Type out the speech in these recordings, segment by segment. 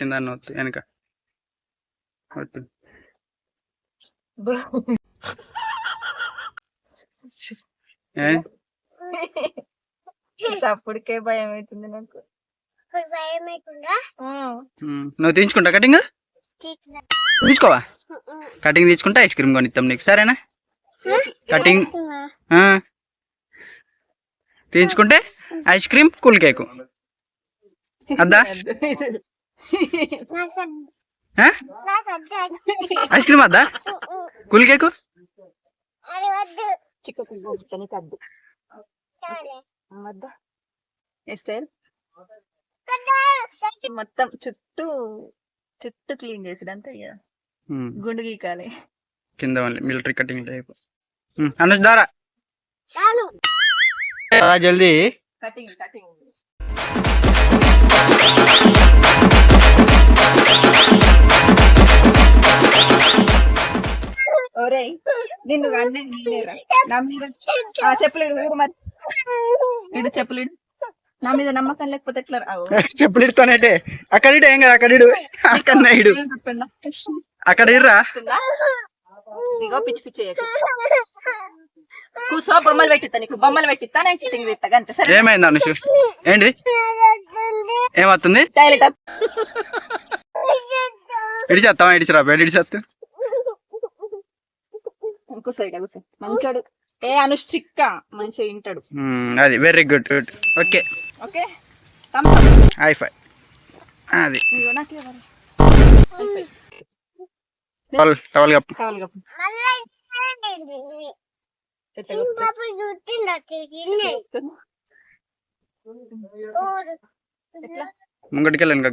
పెట్టింది అన్న వెనక? అప్పటికే భయం అవుతుంది నాకు. నువ్వు తీయించుకుంటా కటింగ్? తీసుకోవా? కటింగ్ తీసుకుంటే ఐస్ క్రీమ్ కొనిస్తాం నీకు. సరేనా? కటింగ్? ఆ. తీయించుకుంటే ఐస్ క్రీమ్ కూల్ కేక్. అద్దా? ఐస్ క్రీమ్ అద్దా కూల్ కేక్? వద్దా. మొత్తం చుట్టూ చుట్టూ క్లీన్ చేసుడు అంతే ఇక గుండు గీకాలి. కింద మిలిటరీ కటింగ్ టైప్. అనుష్ దారా. రా జల్దీ. Cutting cutting. ఒరేయ్ నిన్ను అన్నీ నేనేరా నా మీద ఆ చెప్పులేడు ఊరు మరి. ఇడు చెప్పులేడు నా మీద నమ్మకం లేకపోతే ఎట్లా రావు చెప్పులు ఇడుతానంటే అక్కడ ఇడు ఏం కదా అక్కడ ఇడు. అక్కడ ఇడు. అక్కడ ఇర్రా. ఇగో పిచ్చి పిచ్చి. కూసో బొమ్మలు పెట్టిస్తా నీకు బొమ్మలు పెట్టిస్తా నేను ఫిట్టింగ్ తీస్తా అంతే సరే ఏమైంది అనుష్? ఏంటిది ఏమవుతుంది? Toilet up. ఇడిచేస్తావా ఇడిచిరా బయట కూసో మంచోడు. ఏ అనుష్ఠిక్క మంచిగా వింటాడు. అది. Very good good okay? Okay high five అది. టవల్ కప్పు. కప్పు.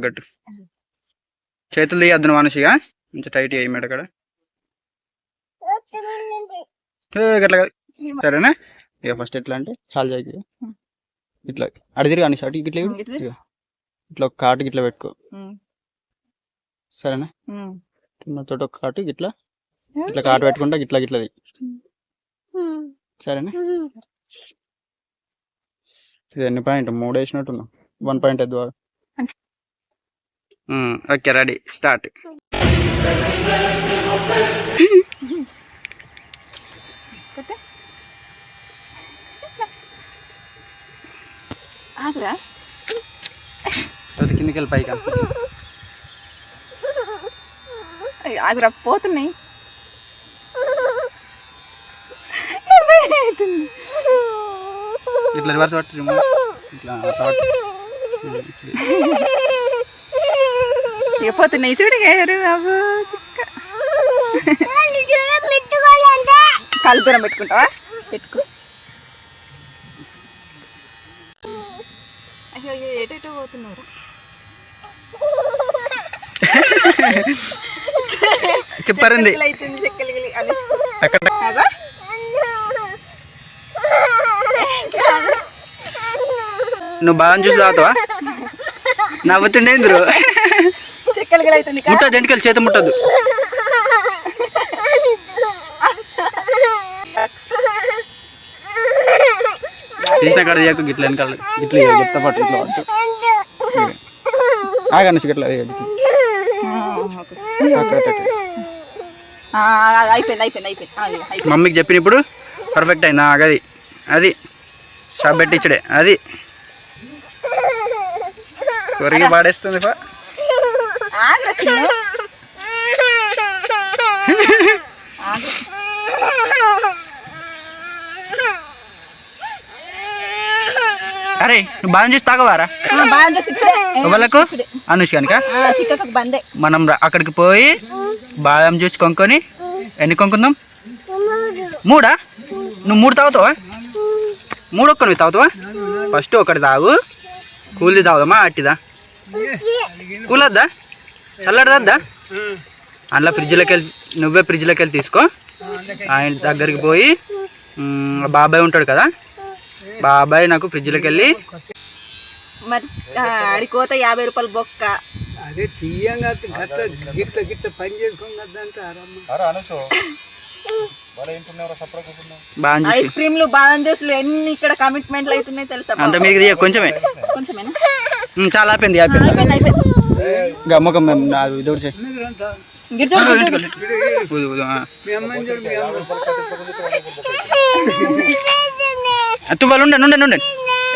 గట్టు చేతులు తీయద్దు మనిషిగా కొంచెం టైట్ అయ్యి మేడ అక్కడ కాదు సరేనా? ఇక ఫస్ట్ ఎట్లా అంటే చాలా జాకి. ఇట్లా అడిదిరి కానీ షర్ట్ ఇట్లా. ఇట్లా? ఇట్లా ఒక కాటు ఇట్లా పెట్టుకో. సరేనా? తోట ఒక కాటు ఇట్లా ఇట్లా కాటు పెట్టుకుంటా ఇట్లా ఇట్లది సరేనా? ఇది ఎన్ని పాయింట్? మూడు వేసినట్టున్నావు. వన్ పాయింట్ ఎద్దు ఓకే రెడీ. స్టార్ట్. ఆగురా. కిందకి వెళ్ళి అయ్య, ఆగురా పోతున్నాయి. ఇట్లా రివర్స్ పట్టు. ఇట్లా. పోతున్నాయి చూడు గారు బాబు? చుక్క. కాలు దూరం పెట్టుకుంటావా? పెట్టుకో. అయ్యో అయ్యో ఏటేటో పోతున్నారు? చెప్పారండి. నువ్వు బాగా చూసి తాగుతావా? నవ్వుతుండే ఇందురు చెక్కలు గిలి అవుతుంది కదా ముట్టదు ఎంటికెళ్ళి చేతి ముట్టదు. తీసిన కాడ తీయకు గిట్ల వెనకాల గిట్ల చెప్తా పట్టు ఇట్లా పట్టు. ఆగను గిట్ల మమ్మీకి చెప్పిన ఇప్పుడు పర్ఫెక్ట్ అయింది అది అది. షాప్ పెట్టించడే అది. కొరిగి పాడేస్తుంది ఆగురా చిన్న. అరే నువ్వు బాగా చేసి తాగవారా? చేసి ఆ, చిక్కకు బందే. మనం అక్కడికి పోయి బాదం జ్యూస్ కొనుక్కొని ఎన్ని కొనుక్కుందాం? మూడా? నువ్వు మూడు తాగుతావా? మూడు ఒక్కనివి తాగుతావా? ఫస్ట్ ఒకటి తాగు. కూల్ది తాగుదామా? అట్టిదా? కూలద్దా? చల్లడదద్దా అందులో ఫ్రిడ్జ్లోకి వెళ్ళి నువ్వే ఫ్రిడ్జ్లోకి వెళ్ళి తీసుకో. ఆయన దగ్గరికి పోయి బాబాయ్ ఉంటాడు కదా? బాబాయ్ నాకు ఫ్రిడ్జ్లోకి వెళ్ళి. మరి ఆ, ఆడికోత యాభై రూపాయలు బొక్క. అదే తీయంగా గట్ల గిట్ల గిట్ల పని చేసుకున్నదంటే బాగా చూసి ఐస్ క్రీమ్లు బాదం జ్యూస్లు ఎన్ని ఇక్కడ కమిట్మెంట్లు అవుతున్నాయి తెలుసా అంత మీకు కొంచెమే. కొంచెమేనా? చాలా అయిపోయింది అయిపోయింది. ఇంకా ముఖం మేము నాది దూరం చేయి. వాళ్ళు ఉండండి ఉండండి ఉండండి.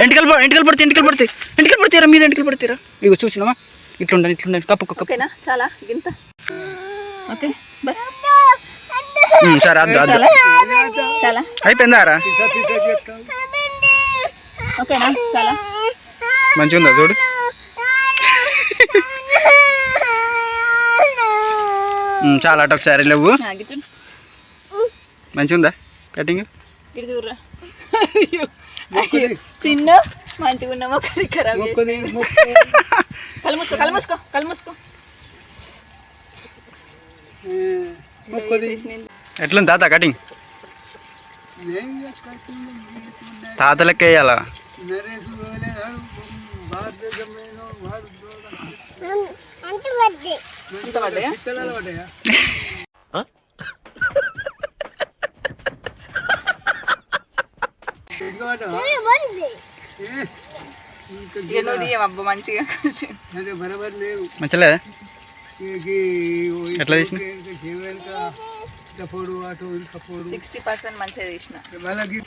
ఎంటికలు పడ ఎంటికలు పడితే ఎంటికలు పడితే ఎంటికలు పడతారా మీద ఎంటికలు పడతారా ఇగో చూసినావా? ఇట్లా ఉండండి ఇట్లా ఉండండి కప్పు కప్పు. ఓకేనా? చాలా. గింత. ఓకే బస్. సరే అద్దు అద్దు. చాలా. చాలా. అయిపోయిందారా? ఓకేనా? చాలా. మంచిగా ఉందా చూడు. చాలా అటు ఒకసారి లేవు. గిరిజోడు మంచిగా ఉందా కటింగ్? చిన్న మంచిగా ఖరాబ్ ఎట్లుంది తాత కటింగ్? నేను కట్టింది తాత లెక్క వేయాలా? నువ్వు మంచిగా అదే బరబర్ లేవు మంచిలే ఈ- ఎట్లా పొడు సిక్స్టీ పర్సెంట్ మంచిగా తీసిన. వాళ్ళకి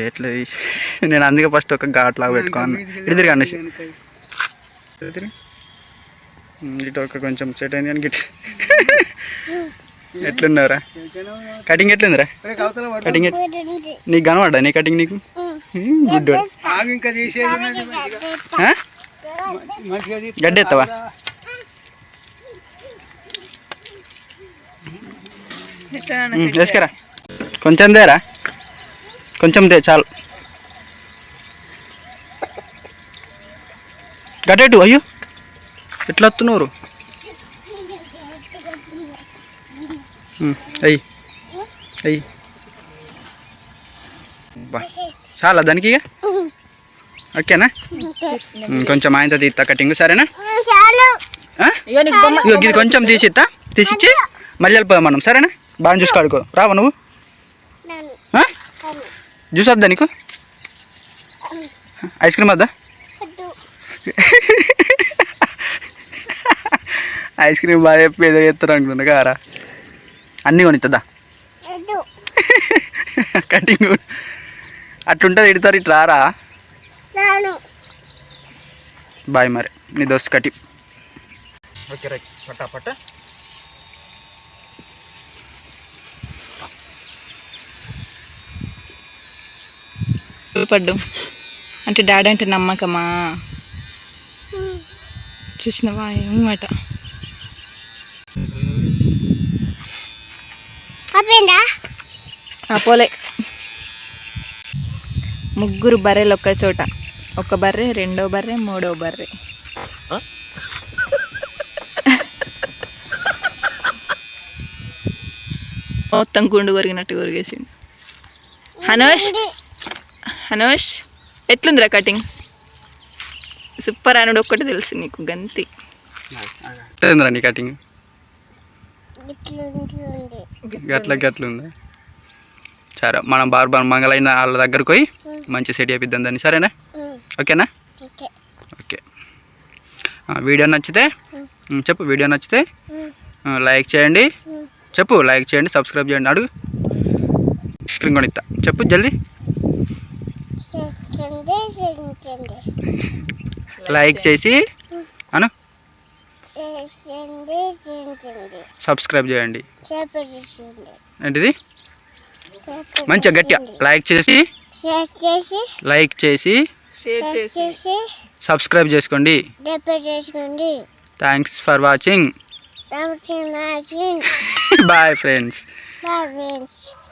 ఎట్లా తీసి నేను అందుకే ఫస్ట్ ఒక ఘాట్ లాగా పెట్టుకున్నాను. ఇటు తిరిగి అనేసి ఇటు ఒక కొంచెం సెట్ అయింది కానీ గిట్ ఎట్లున్నారా కటింగ్ ఎట్లుందిరా. కటింగ్ ఎట్ నీకు కనబడ్డా నీ కటింగ్ నీకు? గుడ్ ఆగు ఇంకా తీసేది ఉన్నది మంచిగా. మంచిగా తీసి గడ్డి ఎత్తవా? ఎట్లా వేసుకరా. కొంచెం దేరా కొంచెం దే చాలు. గట్టేటు అయ్యో. ఎట్లా వస్తున్నారు అయ్యి. అయ్యి. బా. చాలా దానికి ఇక ఓకేనా కొంచెం ఆయనతో తీస్తా కటింగ్ సరేనా? ఆ? ఇగో నీకు బొమ్మ ఇగో ఇది కొంచెం తీసిస్తా తీసిచ్చి మళ్ళీ వెళ్ళిపోదాం మనం సరేనా? బాగా చూసి కాడుకో. రావా నువ్వు? జ్యూస్ వద్దా నీకు? ఐస్ క్రీమ్ వద్దా? ఐస్ క్రీమ్ బాగా చెప్పి ఏదో చేస్తారు అనుకుంటున్నా. కారా అన్నీ కొనిస్తుందా కటింగ్ అట్లుంటుంది ఇడతారు ఇటు రారా బాయ్ మరి. నీ దోస్త్ కటి. Okay right. పట్టా పట్టా. పడ్డు. అంటే డాడీ అంటే నమ్మకమా? చూసినవా ఏమట పోలే. ముగ్గురు బర్రెలు ఒక్క చోట. ఒక బర్రె రెండో బర్రె మూడో బర్రె. మొత్తం గుండు కొరిగినట్టు కొరిగేసిండు హనోష్? హనోష్? ఎట్లుందిరా కటింగ్? సూపర్ అనుడు ఒక్కటి తెలుసు నీకు గంతి. ఎట్లుందిరా నీ కటింగ్ గట్ల గట్ల ఉందా? సరే మనం బార్బర్ మంగళైన వాళ్ళ దగ్గరకు పోయి మంచి సెట్ చేపిద్దాం దాన్ని. సరేనా? ఓకేనా? ఓకే. వీడియో నచ్చితే చెప్పు వీడియో నచ్చితే లైక్ చేయండి. చెప్పు లైక్ చేయండి సబ్స్క్రైబ్ చేయండి అడుగు. స్క్రీన్ కొని ఇస్తా చెప్పు జల్దీ. లైక్ చేసి అను. సబ్స్క్రైబ్ చేయండి. ఏంటిది? మంచిగా గట్టిగా లైక్ చేసి చేసి లైక్ చేసి షేర్ చేసి. చేసి సబ్స్క్రైబ్ చేసుకోండి. Thanks for watching. Bye friends. Friends.